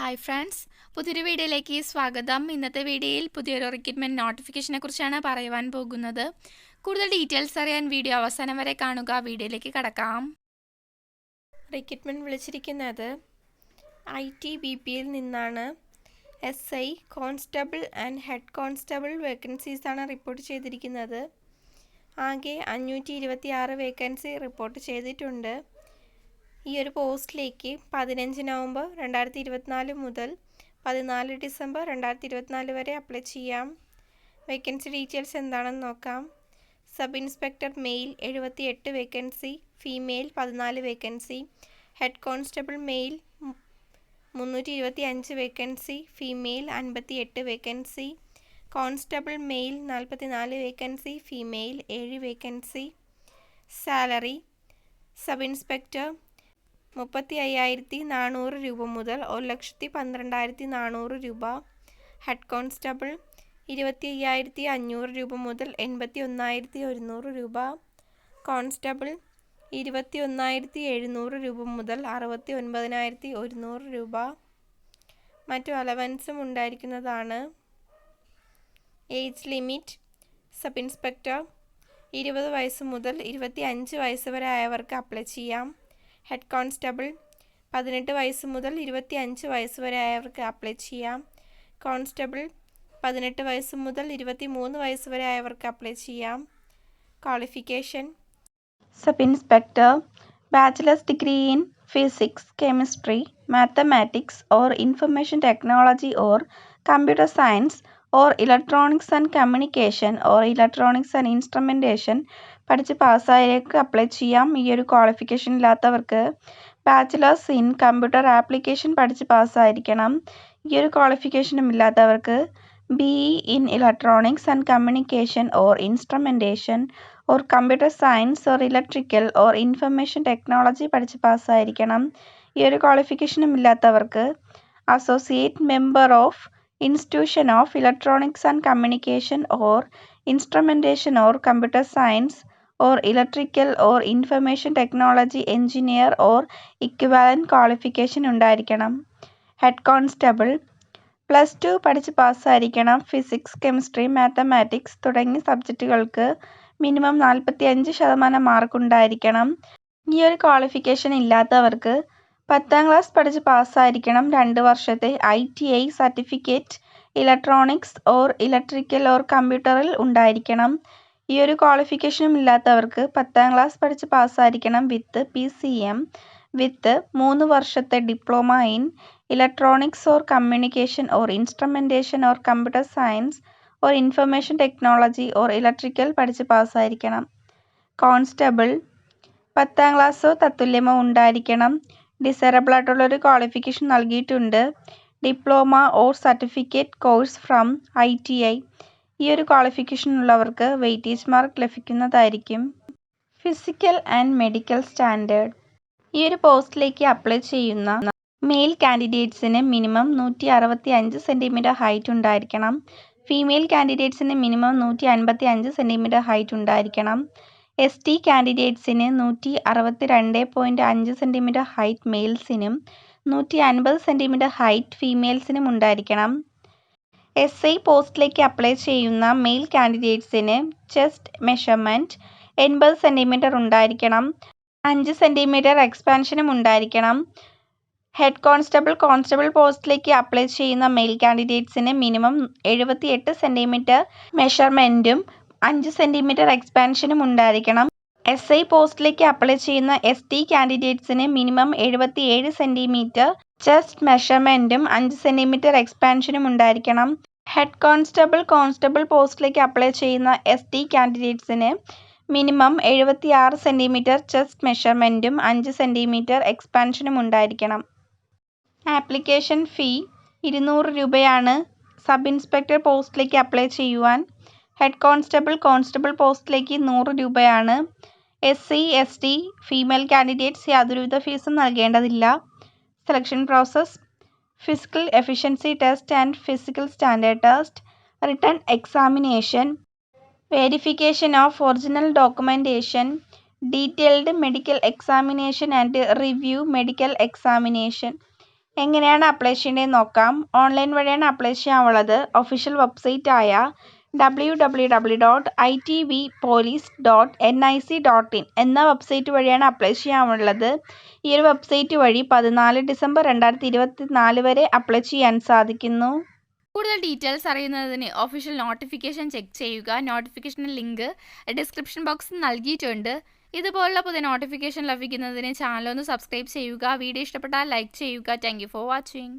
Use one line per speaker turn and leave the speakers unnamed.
Hi friends പുതിയൊരു വീഡിയോയിലേക്ക് സ്വാഗതം. ഇന്നത്തെ വീഡിയോയിൽ പുതിയൊരു റിക്രൂട്ട്മെന്റ് നോട്ടിഫിക്കേഷനെ കുറിച്ചാണ് പറയുവാൻ പോകുന്നത്. കൂടുതൽ ഡീറ്റെയിൽസ് അറിയാൻ വീഡിയോ അവസാനം വരെ കാണുക. വീഡിയോയിലേക്ക് കടക്കാം.
റിക്രൂട്ട്മെന്റ് വിളിച്ചിരിക്കുന്നത് ഐ ടി ബി പിയിൽ നിന്നാണ്. S I constable and head constable വേക്കൻസീസാണ് report ചെയ്തിരിക്കുന്നത്. ആകെ അഞ്ഞൂറ്റി ഇരുപത്തി ആറ് വേക്കൻസി റിപ്പോർട്ട് ചെയ്തിട്ടുണ്ട്. ഈ ഒരു പോസ്റ്റിലേക്ക് പതിനഞ്ച് നവംബർ രണ്ടായിരത്തി ഇരുപത്തിനാല് മുതൽ പതിനാല് ഡിസംബർ രണ്ടായിരത്തി ഇരുപത്തിനാല് വരെ അപ്ലൈ ചെയ്യാം. വേക്കൻസി ഡീറ്റെയിൽസ് എന്താണെന്ന് നോക്കാം. സബ് ഇൻസ്പെക്ടർ മെയിൽ എഴുപത്തി എട്ട് വേക്കൻസി ഫീമെയിൽ പതിനാല് വേക്കൻസി ഹെഡ് കോൺസ്റ്റബിൾ മെയിൽ മുന്നൂറ്റി ഇരുപത്തി അഞ്ച് വേക്കൻസി ഫീമെയിൽ അൻപത്തി എട്ട് വേക്കൻസി കോൺസ്റ്റബിൾ മെയിൽ നാൽപ്പത്തി നാല് വേക്കൻസി ഫീമെയിൽ ഏഴ് വേക്കൻസി. സാലറി സബ് ഇൻസ്പെക്ടർ മുപ്പത്തി അയ്യായിരത്തി നാനൂറ് രൂപ മുതൽ ഒരു ലക്ഷത്തി പന്ത്രണ്ടായിരത്തി നാനൂറ് രൂപ. ഹെഡ് കോൺസ്റ്റബിൾ ഇരുപത്തി അയ്യായിരത്തി അഞ്ഞൂറ് രൂപ മുതൽ എൺപത്തി ഒന്നായിരത്തി ഒരുന്നൂറ് രൂപ. കോൺസ്റ്റബിൾ ഇരുപത്തി ഒന്നായിരത്തി എഴുന്നൂറ് രൂപ മുതൽ അറുപത്തി ഒൻപതിനായിരത്തി ഒരുന്നൂറ് രൂപ. മറ്റു അലവൻസും ഉണ്ടായിരിക്കുന്നതാണ്. ഏജ് ലിമിറ്റ് സബ് ഇൻസ്പെക്ടർ ഇരുപത് വയസ്സ് മുതൽ ഇരുപത്തി അഞ്ച് വയസ്സ് വരെ ആയവർക്ക് അപ്ലൈ ചെയ്യാം. ഹെഡ് കോൺസ്റ്റബിൾ പതിനെട്ട് വയസ്സ് മുതൽ ഇരുപത്തി അഞ്ച് വയസ്സ് വരെ ആയവർക്ക് അപ്ലൈ ചെയ്യാം കോൺസ്റ്റബിൾ പതിനെട്ട് വയസ്സ് മുതൽ ഇരുപത്തി മൂന്ന് വയസ്സ് വരെ ആയവർക്ക് അപ്ലൈ ചെയ്യാം qualification
sub inspector bachelors degree in physics, chemistry, mathematics or information technology or computer science or electronics and communication or electronics and instrumentation പഠിച്ച് പാസ്സായവർക്ക് അപ്ലൈ ചെയ്യാം. ഈ ഒരു ക്വാളിഫിക്കേഷൻ ഇല്ലാത്തവർക്ക് ബാച്ചിലേഴ്സ് ഇൻ കമ്പ്യൂട്ടർ ആപ്ലിക്കേഷൻ പഠിച്ച് പാസ്സായിരിക്കണം. ഈ ഒരു ക്വാളിഫിക്കേഷനും ഇല്ലാത്തവർക്ക് B E in electronics and communication or instrumentation or computer science or electrical or information technology പഠിച്ച് പാസ്സായിരിക്കണം. ഈ ഒരു ക്വാളിഫിക്കേഷനും ഇല്ലാത്തവർക്ക് associate member of institution of electronics and communication or instrumentation or computer science or electrical or information technology engineer or equivalent qualification ഉണ്ടായിരിക്കണം. Head constable plus two പഠിച്ച് പാസ്സായിരിക്കണം physics chemistry mathematics തുടങ്ങിയ സബ്ജക്റ്റുകൾക്ക് മിനിമം നാൽപ്പത്തി അഞ്ച് ശതമാനം മാർക്ക് ഉണ്ടായിരിക്കണം. ഈ ഒരു ക്വാളിഫിക്കേഷൻ ഇല്ലാത്തവർക്ക് പത്താം ക്ലാസ് പഠിച്ച് പാസ്സായിരിക്കണം രണ്ട് വർഷത്തെ I T I certificate electronics or electrical or കമ്പ്യൂട്ടറിൽ ഉണ്ടായിരിക്കണം. ഈ ഒരു ക്വാളിഫിക്കേഷനും ഇല്ലാത്തവർക്ക് പത്താം ക്ലാസ് പഠിച്ച് പാസ്സായിരിക്കണം with P C M with മൂന്ന് വർഷത്തെ diploma in electronics or communication or instrumentation or computer science or information technology or electrical പഠിച്ച് പാസ്സായിരിക്കണം കോൺസ്റ്റബിൾ പത്താം ക്ലാസ്സോ തത്തുല്യമോ ഉണ്ടായിരിക്കണം. ഡിസറബിൾ ആയിട്ടുള്ള ഒരു ക്വാളിഫിക്കേഷൻ നൽകിയിട്ടുണ്ട്. Diploma or certificate course from I T I ഈ ഒരു ക്വാളിഫിക്കേഷൻ ഉള്ളവർക്ക് വെയിറ്റേജ് മാർക്ക് ലഭിക്കുന്നതായിരിക്കും. ഫിസിക്കൽ ആൻഡ് മെഡിക്കൽ സ്റ്റാൻഡേർഡ് ഈ ഒരു പോസ്റ്റിലേക്ക് അപ്ലൈ ചെയ്യുന്ന മെയിൽ കാൻഡിഡേറ്റ്സിന് മിനിമം നൂറ്റി അറുപത്തി അഞ്ച് സെന്റിമീറ്റർ ഹൈറ്റ് ഉണ്ടായിരിക്കണം. ഫീമെയിൽ കാൻഡിഡേറ്റ്സിന് മിനിമം നൂറ്റി അൻപത്തി അഞ്ച് സെന്റിമീറ്റർ ഹൈറ്റ് ഉണ്ടായിരിക്കണം. എസ് ടി കാൻഡിഡേറ്റ്സിന് നൂറ്റി അറുപത്തി രണ്ട് പോയിന്റ് അഞ്ച് സെന്റിമീറ്റർ ഹൈറ്റ് മെയിൽസിനും നൂറ്റി അൻപത് സെന്റിമീറ്റർ ഹൈറ്റ് ഫീമെയിൽസിനും ഉണ്ടായിരിക്കണം. എസ് ഐ പോസ്റ്റിലേക്ക് അപ്ലൈ ചെയ്യുന്ന മെയിൽ കാൻഡിഡേറ്റ്സിന് ചെസ്റ്റ് മെഷർമെന്റ് എൺപത് സെന്റിമീറ്റർ ഉണ്ടായിരിക്കണം. അഞ്ച് സെന്റിമീറ്റർ എക്സ്പാൻഷനും ഉണ്ടായിരിക്കണം. ഹെഡ് കോൺസ്റ്റബിൾ കോൺസ്റ്റബിൾ പോസ്റ്റിലേക്ക് അപ്ലൈ ചെയ്യുന്ന മെയിൽ കാൻഡിഡേറ്റ്സിന് മിനിമം എഴുപത്തി എട്ട് സെന്റിമീറ്റർ മെഷർമെന്റും അഞ്ച് സെന്റിമീറ്റർ എക്സ്പാൻഷനും ഉണ്ടായിരിക്കണം. എസ് ഐ പോസ്റ്റിലേക്ക് അപ്ലൈ ചെയ്യുന്ന എസ് ടി കാൻഡിഡേറ്റ്സിന് മിനിമം എഴുപത്തി ഏഴ് സെന്റിമീറ്റർ ചെസ്റ്റ് മെഷർമെന്റും അഞ്ച് സെന്റിമീറ്റർ എക്സ്പാൻഷനും ഉണ്ടായിരിക്കണം. ഹെഡ് കോൺസ്റ്റബിൾ കോൺസ്റ്റബിൾ പോസ്റ്റിലേക്ക് അപ്ലൈ ചെയ്യുന്ന എസ് ടി കാൻഡിഡേറ്റ്സിന് മിനിമം എഴുപത്തി ആറ് സെന്റിമീറ്റർ ചെസ്റ്റ് മെഷർമെന്റും അഞ്ച് സെന്റിമീറ്റർ എക്സ്പാൻഷനും ഉണ്ടായിരിക്കണം. ആപ്ലിക്കേഷൻ ഫീ ഇരുന്നൂറ് രൂപയാണ് സബ് ഇൻസ്പെക്ടർ പോസ്റ്റിലേക്ക് അപ്ലൈ ചെയ്യുവാൻ. ഹെഡ് കോൺസ്റ്റബിൾ കോൺസ്റ്റബിൾ പോസ്റ്റിലേക്ക് നൂറ് രൂപയാണ്. S C S T female candidates യാതൊരുവിധ ഫീസും നൽകേണ്ടതില്ല. Selection process physical efficiency test and physical standard test written examination verification of original documentation detailed medical examination and review medical examination എങ്ങനെയാണ് apply ചെയ്യേണ്ടതെന്ന് നോക്കാം. Online വഴിയാണ് അപ്ലൈ ചെയ്യാനുള്ളത്. Official website ആയ W W W dot I T B police dot N I C dot in എന്ന website വഴിയാണ് apply ചെയ്യാനുള്ളത്. ഈ ഒരു വെബ്സൈറ്റ് വഴി പതിനാല് ഡിസംബർ രണ്ടായിരത്തി ഇരുപത്തി നാല് വരെ അപ്ലൈ ചെയ്യാൻ സാധിക്കുന്നു.
കൂടുതൽ ഡീറ്റെയിൽസ് അറിയുന്നതിന് ഒഫീഷ്യൽ നോട്ടിഫിക്കേഷൻ ചെക്ക് ചെയ്യുക. നോട്ടിഫിക്കേഷൻ ലിങ്ക് ഡിസ്ക്രിപ്ഷൻ ബോക്സിൽ നൽകിയിട്ടുണ്ട്. ഇതുപോലുള്ള പുതിയ നോട്ടിഫിക്കേഷൻ ലഭിക്കുന്നതിന് ചാനൽ ഒന്ന് സബ്സ്ക്രൈബ് ചെയ്യുക. വീഡിയോ ഇഷ്ടപ്പെട്ടാൽ ലൈക്ക് ചെയ്യുക. Thank for watching